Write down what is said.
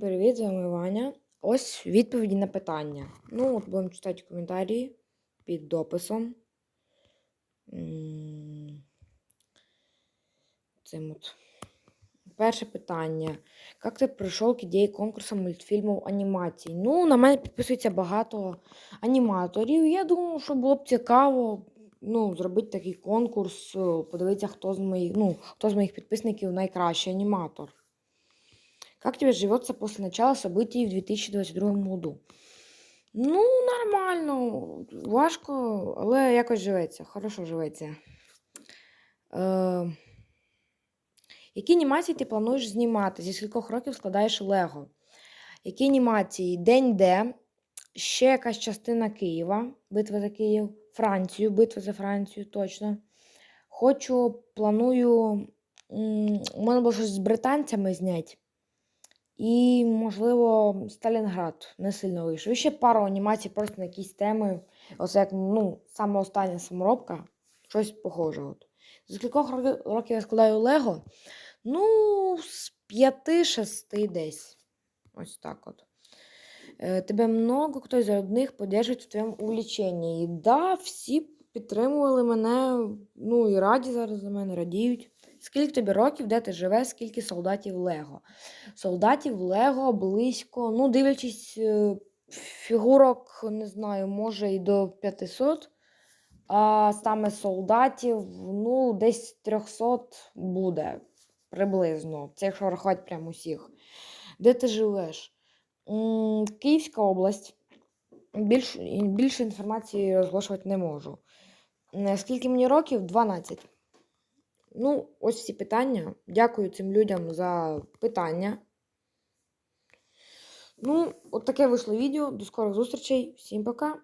Привіт, з вами Ваня. Ось відповіді на питання. Ну, от будемо читати коментарі під дописом. Цим от. Перше питання. Як ти прийшов к ідеї конкурсу мультфільмів анімацій? Ну, на мене підписується багато аніматорів. Я думаю, що було б цікаво ну, зробити такий конкурс, е, подивитися, хто з моїх, ну, хто з моїх підписників найкращий аніматор. Как тебе живется после начала событий в 2022 году? Ну, нормально, важко, але якось живеться, хорошо живеться. Е, які анімації ти плануєш знімати? Зі скількох років складаєш Лего? Які анімації? День Д, ще якась частина Києва, битва за Київ, Францію, битва за Францію, точно. Хочу, планую. У мене було щось з британцями зняти. І, можливо, Сталінград не сильно вийшов. І ще пару анімацій просто на якісь теми. Оце як ну, саме остання саморобка, щось похоже. От. З кількох років я складаю Лего? Ну, з п'яти-шести десь. Ось так от. Е, Тебе много хто із родних підтримує в твоєму увліченні. І да, всі підтримували мене, ну і раді зараз за мене, радіють. Скільки тобі років, де ти живеш, скільки солдатів Лего? Солдатів Лего близько, ну, дивлячись е, фігурок, не знаю, може і до 500. А саме солдатів, ну, десь 300 буде приблизно. Це якщо рахувати прямо усіх. Де ти живеш? Київська область. Більш, більше інформації розголошувати не можу. Е, Скільки мені років? 12. Ну, ось всі питання. Дякую цим людям за питання. Ну, от таке вийшло відео. До скорих зустрічей. Всім пока.